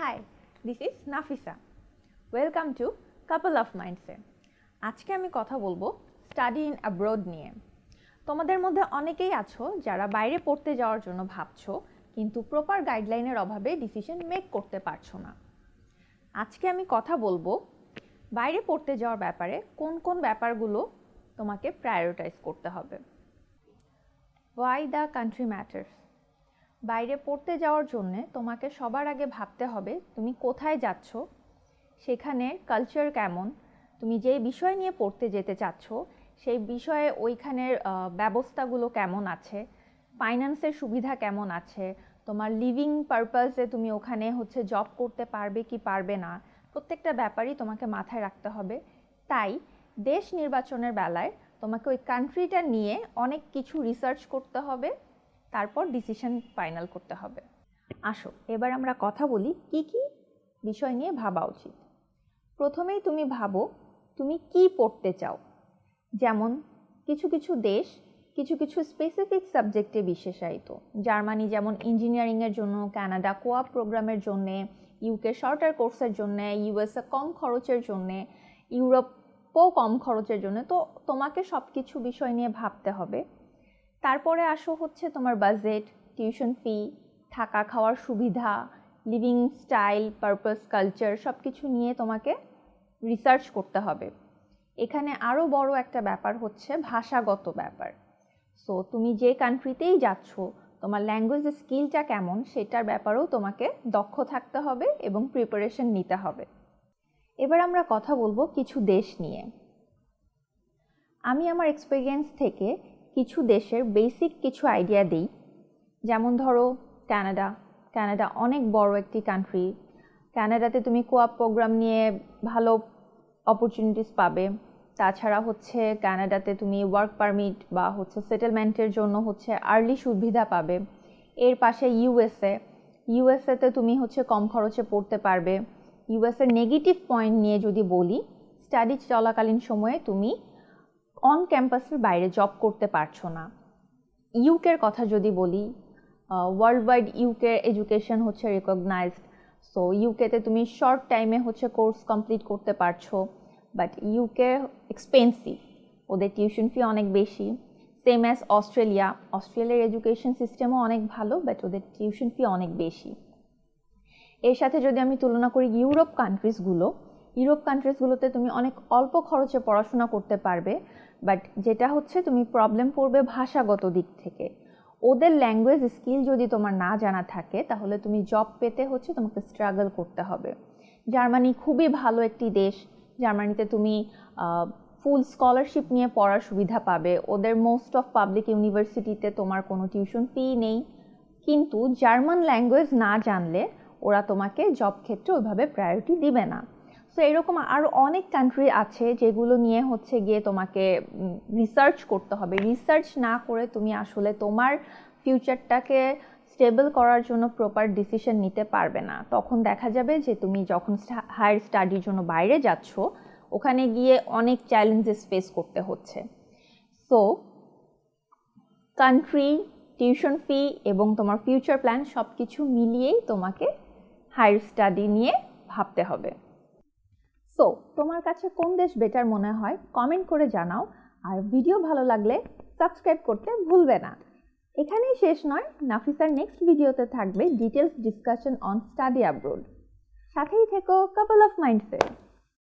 Hi this is Nafisa welcome to couple of মাইন্ডসে আজকে আমি কথা বলব স্টাডি ইন অ্যাব্রোড নিয়ে। তোমাদের মধ্যে অনেকেই আছো যারা বাইরে পড়তে যাওয়ার জন্য ভাবছ, কিন্তু প্রপার গাইডলাইনের অভাবে ডিসিশন মেক করতে পারছ না। আজকে আমি কথা বলব বাইরে পড়তে যাওয়ার ব্যাপারে কোন কোন ব্যাপারগুলো তোমাকে প্রায়োরিটাইজ করতে হবে। ওয়াই দ্য কান্ট্রি ম্যাটার্স বাইরে পড়তে যাওয়ার জন্য তোমাকে সবার আগে ভাবতে হবে, তুমি কোথায় যাচ্ছ? সেখানে কালচার কেমন? তুমি যে বিষয় নিয়ে পড়তে যেতে চাচ্ছ, সেই বিষয়ে ওইখানের ব্যবস্থাগুলো কেমন আছে? ফাইন্যান্সের সুবিধা কেমন আছে? তোমার লিভিং পারপাসে তুমি ওখানে হচ্ছে জব করতে পারবে কি পারবে না? প্রত্যেকটা ব্যাপারই তোমাকে মাথায় রাখতে হবে। তাই দেশ নির্বাচনের বেলায় তোমাকে ওই কান্ট্রিটা নিয়ে অনেক কিছু রিসার্চ করতে হবে। তারপর ডিসিশন ফাইনাল করতে হবে। আসো, এবার আমরা কথা বলি কি কি বিষয় নিয়ে ভাবা উচিত। প্রথমেই তুমি ভাবো, তুমি কি পড়তে চাও? যেমন, কিছু কিছু দেশ, কিছু কিছু স্পেসিফিক সাবজেক্টে বিশেষায়িত। জার্মানি যেমন ইঞ্জিনিয়ারিংয়ের জন্য, কানাডা কোয়াপ প্রোগ্রামের জন্যে ইউকে শর্টার কোর্সের জন্যে ইউএসএ কম খরচের জন্যে ইউরোপও কম খরচের জন্য। তো তোমাকে সব কিছু বিষয় নিয়ে ভাবতে হবে। তারপরে আসো হচ্ছে তোমার বাজেট টিউশন ফি থাকা খাওয়ার সুবিধা লিভিং স্টাইল পারপাস কালচার সব কিছু নিয়ে তোমাকে রিসার্চ করতে হবে। এখানে আরও বড় একটা ব্যাপার হচ্ছে ভাষাগত ব্যাপার। সো তুমি যে কান্ট্রিতেই যাচ্ছ, তোমার ল্যাঙ্গুয়েজ স্কিলটা কেমন সেটার ব্যাপারেও তোমাকে দক্ষ থাকতে হবে এবং প্রিপারেশন নিতে হবে। এবার আমরা কথা বলব কিছু দেশ নিয়ে। আমি আমার এক্সপিরিয়েন্স থেকে কিছু দেশের বেসিক কিছু আইডিয়া দিই। যেমন ধরো ক্যানাডা ক্যানাডা অনেক বড় একটি কান্ট্রি ক্যানাডাতে তুমি কোয়াপ প্রোগ্রাম নিয়ে ভালো অপরচুনিটিস পাবে। তাছাড়া হচ্ছে ক্যানাডাতে তুমি ওয়ার্ক পারমিট বা হচ্ছে সেটেলমেন্টের জন্য হচ্ছে আর্লি সুবিধা পাবে। এর পাশে ইউএসএ ইউএসএতে তুমি হচ্ছে কম খরচে পড়তে পারবে। ইউএসএর নেগেটিভ পয়েন্ট নিয়ে যদি বলি স্টাডি চলাকালীন সময়ে তুমি অন ক্যাম্পাসের বাইরে জব করতে পারছ না। ইউকের কথা যদি বলি ওয়ার্ল্ড ওয়াইড ইউকে এডুকেশন হচ্ছে রেকগনাইজড সো ইউকেতে তুমি শর্ট টাইমে হচ্ছে কোর্স কমপ্লিট করতে পারছ বাট ইউকে এক্সপেন্সিভ ওদের টিউশন ফি অনেক বেশি। সেম অ্যাজ অস্ট্রেলিয়া অস্ট্রেলিয়ার এডুকেশন সিস্টেমও অনেক ভালো বাট ওদের টিউশন ফি অনেক বেশি। এর সাথে যদি আমি তুলনা করি ইউরোপ কান্ট্রিজগুলো ইউরোপ কান্ট্রিজগুলোতে তুমি অনেক অল্প খরচে পড়াশোনা করতে পারবে বাট যেটা হচ্ছে তুমি প্রবলেম পড়বে ভাষাগত দিক থেকে। ওদের ল্যাঙ্গুয়েজ স্কিল যদি তোমার না জানা থাকে, তাহলে তুমি জব পেতে হচ্ছে তোমাকে স্ট্রাগল করতে হবে। জার্মানি খুবই ভালো একটি দেশ। জার্মানিতে তুমি ফুল স্কলারশিপ নিয়ে পড়ার সুবিধা পাবে। ওদের মোস্ট অফ পাবলিক ইউনিভার্সিটিতে তোমার কোনো টিউশন ফি নেই। কিন্তু জার্মান ল্যাঙ্গুয়েজ না জানলে ওরা তোমাকে জব ক্ষেত্রে ওইভাবে প্রায়োরিটি দিবে না। সো এরকম আরও অনেক কান্ট্রি আছে যেগুলো নিয়ে হচ্ছে গিয়ে তোমাকে রিসার্চ করতে হবে। রিসার্চ না করে তুমি আসলে তোমার ফিউচারটাকে স্টেবল করার জন্য প্রপার ডিসিশন নিতে পারবে না। তখন দেখা যাবে যে তুমি যখন হায়ার স্টাডির জন্য বাইরে যাচ্ছ, ওখানে গিয়ে অনেক চ্যালেঞ্জেস ফেস করতে হচ্ছে। সো কান্ট্রি টিউশন ফি এবং তোমার ফিউচার প্ল্যান সব কিছু মিলিয়েই তোমাকে হায়ার স্টাডি নিয়ে ভাবতে হবে। সো তোমার কাছে কোন দেশ বেটার মনে হয়? কমেন্ট করে জানাও। আর ভিডিও ভালো লাগলে সাবস্ক্রাইব করতে ভুলবে না। এখানেই শেষ নয়। নাফিসার নেক্সট ভিডিওতে থাকবে details discussion on study abroad সাথেই থেকো কাপল অফ মাইন্ডসেট